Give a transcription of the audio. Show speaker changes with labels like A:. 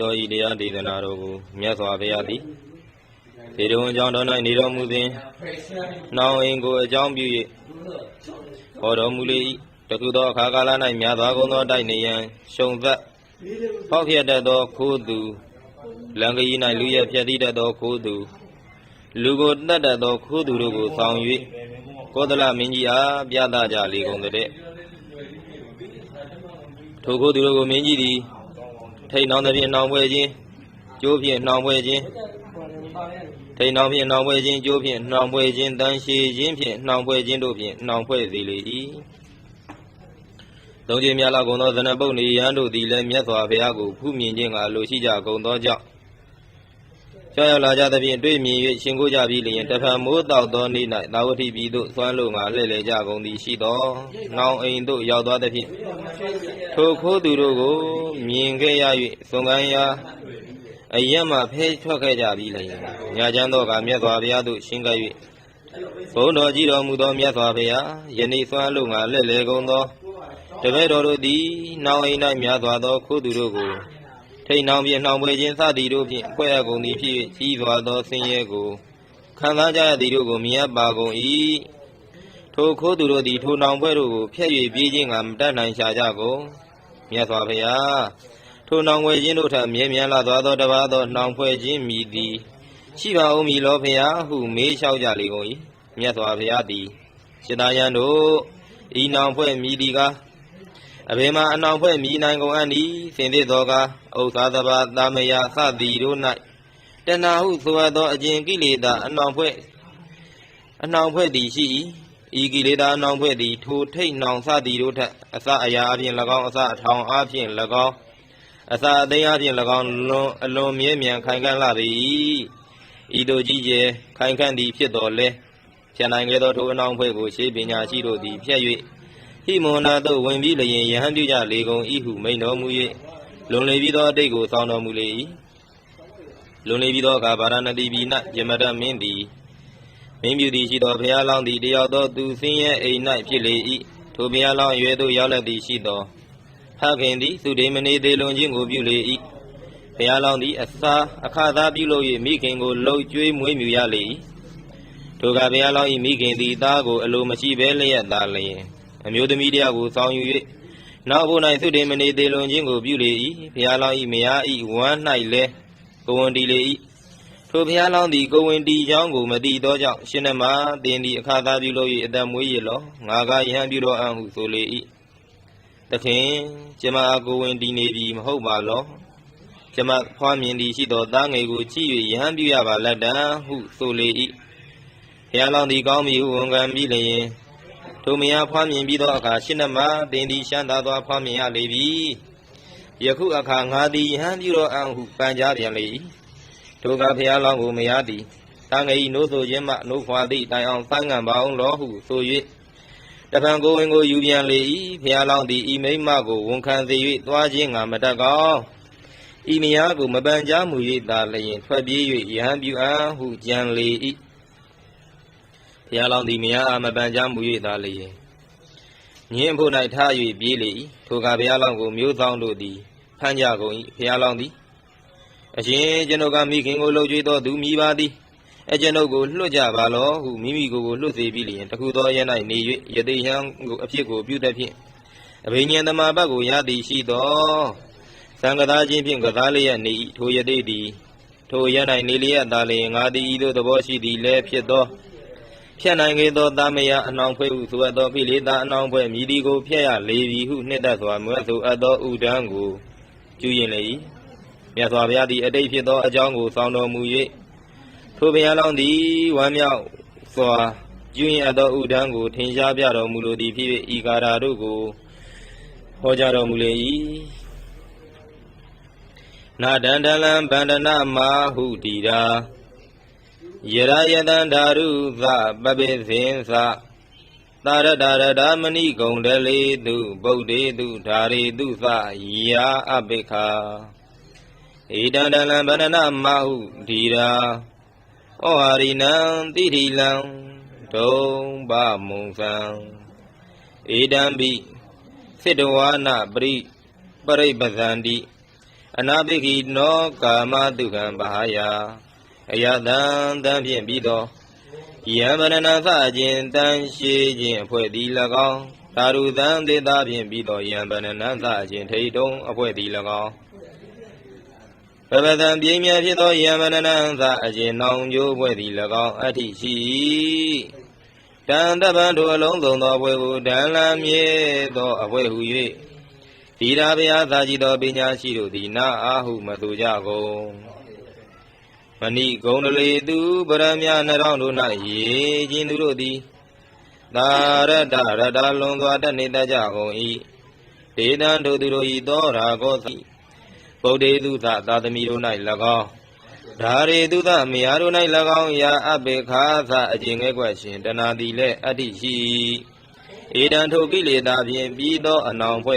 A: တော်ဤတရားဒေသနာတော်ကိုမြတ်စွာဘုရားသည်ဒေတော်အကြောင်းတော်၌နေတော်မူစဉ်နှောင်းအိမ်ကိုအကြောင်းပြု၍ဟောတော်မူလေ၏တခုသောအခါကာလ၌မြတ်စွာကုန်သောတိုက်နေရန်ရှုံသက်ဖောက်ဖျက်တတ်သောခိုးသူလံကကြီး၌လူရဖြတ်တည်တတ်သောခိုးသူ လူကိုတတ်တတ်သောခိုးသူတို့ကိုဆောင်၍ကောသလမင်းကြီးအားပြသကြလေကုန်တဲ့ထိုခိုးသူတို့ကိုမင်းကြီးသည် ထိတ်နှောင်းသဖြင့်နှောင်ပွဲခြင်းကျိုးဖြင့်နှောင်ပွဲခြင်းထိတ်နှောင်းဖြင့်နှောင်ပွဲခြင်းကျိုးဖြင့်နှောင်ပွဲခြင်းတန်ရှည်ခြင်းဖြင့်နှောင်ပွဲခြင်းတို့ဖြင့်နှောင်ဖွဲ့စေလေ၏သုံးခြင်းများလောက်ကုန်သောဇနပုတ်နေရန်တို့သည်လည်းမြတ်စွာဘုရားကိုဖူးမြင်ခြင်းကလိုရှိကြကုန်သောကြောင့် ကြောက်ရောက်လာကြသဖြင့်တွေ့မြင်၍ရှင်ကိုကြပြီးလျင်တဖန်မိုးတောက်သောနေ့၌သာဝတိပြည်သို့ဆွမ်းလို့ငါလှည့်လေကြကုန်သည်ရှိသောနှောင်အိမ်သို့ရောက်သွားသဖြင့်ထိုခိုးသူတို့ကိုမြင်ခဲ့ရ၍သွန်ကန်းရာအရက်မှဖဲထွက်ခဲ့ကြပြီလေညာချမ်းသောကမြတ်စွာဘုရားသို့ရှင်းကပ်၍ဘုန်းတော်ကြီးတော်မူသောမြတ်စွာဘုရားယနေ့ဆွမ်းလို့ငါလက်လေကုန်သောတပည့်တော်တို့သည်နှောင်းအိမ်၌မြတ်စွာသောခိုးသူတို့ကို ထိတ်နှောင်ဖြင့်နှောင်ပွဲခြင်းစသည်တို့ဖြင့်ဖွဲ့အပ်ကုန်သည်ဖြစ်၍ကြီးစွာသောဆင်းရဲကိုခံစားကြရသည်တို့ကိုမြင်အပ်ပါကုန်၏ထိုခိုးသူတို့သည်ထိုနှောင်ပွဲတို့ကိုဖျက်၍ပြေးခြင်းကမတတ်နိုင်ရှာကြကုန်မြတ်စွာဘုရားထိုနှောင်ွယ်ခြင်းတို့ထမြဲမြံလာသွားသောတပါးသောနှောင်ဖွဲ့ခြင်းမိသည်ရှိပါဦးမည်လောဘုရားဟုမေးလျှောက်ကြလေကုန်၏မြတ်စွာဘုရားသည်ရှင်သာယံတို့ဤနှောင်ဖွဲ့မိသည်ကားအဘယ်မှာအနှောင်ဖွဲ့မိနိုင်ကုန်အံ့ဤစင်သစ်သောကား ဥစ္စာတပါတာမယသသည်တို့၌တဏှာဟုဆိုအပ်သောအကျင့်ကိလေသာအနှောင်ဖွဲ့အနှောင်ဖွဲ့သည်ရှိ၏ဤကိလေသာအနှောင်ဖွဲ့သည်ထိုထိတ်နှောင်စသည်တို့ထက်အစအရာအပြင်၎င်းအစအထောင်အပြင်၎င်းအစအသိမ်းအပြင်၎င်းလွန်အလွန်မြဲမြံခိုင်ခံ့လာပေ၏ဤတို့ကြီးကျယ်ခိုင်ခံ့သည်ဖြစ်တော်လဲဖြန်နိုင်ခဲ့သောထိုအနှောင်ဖွဲ့ကိုရှေးပညာရှိတို့သည်ဖြတ်၍ဟိမန္တာသို့ဝင်ပြီးလျင်ယဟန်ပြုကြလေကုန်၏ဟုမိန်တော်မူ၍ လွန်လေပြီးသောအတိတ်ကိုစောင်းတော်မူလေ၏လွန်လေပြီးသောအခါဗာရာဏသီပြည်၌ယမရမင်းသည်မင်းမြူသည်ရှိသောဘုရားလောင်းသည်တယောက်သောသူဆင်းရဲအိမ်၌ဖြစ်လေ၏ထိုဘုရားလောင်းရွယ်သို့ရောက်လက်သည်ရှိသောဖခင်သည်သုဒေမနေသေးလွန်ခြင်းကိုပြုလေ၏ဘုရားလောင်းသည်အစာအခါသာပြုလုပ်၍မိခင်ကိုလှုပ်ကြွေးမွေးမြူရလေ၏ထိုကဘုရားလောင်း၏မိခင်သည်သားကိုအလိုမရှိဘဲလျက်သာလျင်အမျိုးသမီးတယောက်ကိုစောင်းယူ၍ နောက်ဘုံ၌သုဒေမနေသေးလွန်ခြင်းကိုပြုလေ၏ဘုရားလောင်း၏မယား၏ဝမ်း၌လည်းကိုဝန်တည်လေ၏ထိုဘုရားလောင်းသည်ကိုဝင်တီချောင်းကိုမတိသောကြောင့်ရှင်နမတင်သည်အခါသာပြုလို့၏အတမွေးရလောငါကယဟန်ပြုတော်အံ့ဟုဆိုလေ၏တခင်ကျမအကိုဝင်တီနေပြီမဟုတ်ပါလောကျမဖွားမြင်သည်ရှိသောသားငယ်ကိုကြည့်၍ယဟန်ပြုရပါလက်တံဟုဆိုလေ၏ဘုရားလောင်းသည်ကောင်းပြီဟုဝန်ခံပြီးလျင် ထိုမယားဖွားမြင်ပြီးသောအခါရှင်နမတင်သည်ရှမ်းသာစွာဖွားမြင်ရလေပြီယခုအခါငါသည်ယဟန်ပြုတော်အံ့ဟုပန်ကြားပြန်လေ၏ထိုကဘုရားလောင်းကိုမယားသည်တန်ငယ်ဤနိုးဆိုခြင်းမှနိုးခွာသည့်တိုင်အောင်သံငံပါအောင်လောဟုဆို၍တပံကိုဝင်ကိုယူပြန်လေ၏ဘုရားလောင်းသည်ဤမိမ့်မကိုဝန်ခံစေ၍သွားခြင်းငါမတတ်ကောင်းဤမယားကိုမပန်ကြားမူ၍သာလျင်ထွက်ပြေး၍ယဟန်ပြုအံ့ဟုကြံလေ၏ ဘုရားလောင်းသည်မယားအားမပန်ကြားမူ၍သာလျင်ညင်းဖို့၌ထား၍ပြေးလေ၏ထိုကဘုရားလောင်းကိုမျိုးဆောင်တို့သည်ဖမ်းကြကုန်၏ဘုရားလောင်းသည်အရှင်ကျွန်ုပ်ကမိခင်ကိုလှုပ်ကြွေးသောသူမိပါသည်အကျွန်ုပ်ကိုလွှတ်ကြပါလောဟုမိမိကိုယ်ကိုလွှတ်စေပြီးလျင်တခုသောရဲ၌နေ၍ယသိဟံကိုအဖြစ်ကိုပြုတတ်ဖြင့်အဘိညာဉ်သမာဘတ်ကိုရသည်ရှိသောသံဃာချင်းဖြင့်ကစားလျက်နေ၏ထိုယသိသည်ထိုရဲ၌နေလျက်သာလျင်ငါသည်ဤသို့သဘောရှိသည်လည်းဖြစ်သော ဖြတ်နိုင်ခဲ့သောသားမယားအနှောင်ဖွဲ့ဟုဆိုအပ်သောကိလေသာအနှောင်ဖွဲ့မြည်ဒီကိုဖျက်ရလေပြီဟုနှစ်သက်စွာမွဲဆိုအပ်သောဥဒန်းကိုကျူးရင်လေ၏မြတ်စွာဘုရားသည်အတိတ်ဖြစ်သောအကြောင်းကိုစောင့်တော်မူ၍ထိုဘုရားလောင်းသည်ဝမ်းမြောက်စွာကျူးရင်အပ်သောဥဒန်းကိုထင်ရှားပြတော်မူလိုသည်ဖြစ်၍ဤကာရာတို့ကိုဟောကြားတော်မူလေ၏နာဒန္တလံဗန္ဒနာမဟုတီရာ ယရယတံဓာရုသပပိသင်္သသာရတရဒမဏိဂုံတလေတုဗုဒ္ဓေတုဓာရေတုသယာအပိခာဣတံတလံဗန္ဒနာမဟုတီရာဩဟာရိနံတိတိလံဒုံဘမုံသံဣတံပိစိတဝါနပရိပရိပဇန္တိအနာပိခိနောကာမတုခံဘာယ အယတံတံဖြင့်ပြီးသောယံဗရဏသအခြင်းတန်ရှိခြင်းအဖွဲ့သည်၎င်းသာရုတံသေတာဖြင့်ပြီးသောယံဗရဏသအခြင်းထိတုံအဖွဲ့သည်၎င်းပပဒံပြိမြဖြစ်သောယံဗရဏသအခြင်းနောင်ကျိုးအဖွဲ့သည်၎င်းအဋ္ဌိရှိ၏တန်တပံထိုအလုံးစုံသောအဖွဲ့ကိုဒံလမြေသောအဖွဲ့ဟု၍ဒီရာဘုရားသာကြည်သောပညာရှိတို့သည်နာအားဟုမသူကြကုန် မဏိဂုံတလေသူပရမနှထောင်တို့၌ရေခြင်းသူတို့သည်သာရတရတလွန်စွာတတ်နေတတ်ကြကုန်၏ဒေတံတို့သူတို့ဤသောရာကောသဗုဒ္ဓေသူသသာသမီတို့၌၎င်းဒါရေသူသမယာတို့၌၎င်းယာအပေခါသအကျင့်ငဲ့ကွက်ရှင်တဏှာတိလည်းအတ္တိရှိဧတံထိုကိလေသာဖြင့်ပြီးသောအနောင်ဖွဲ့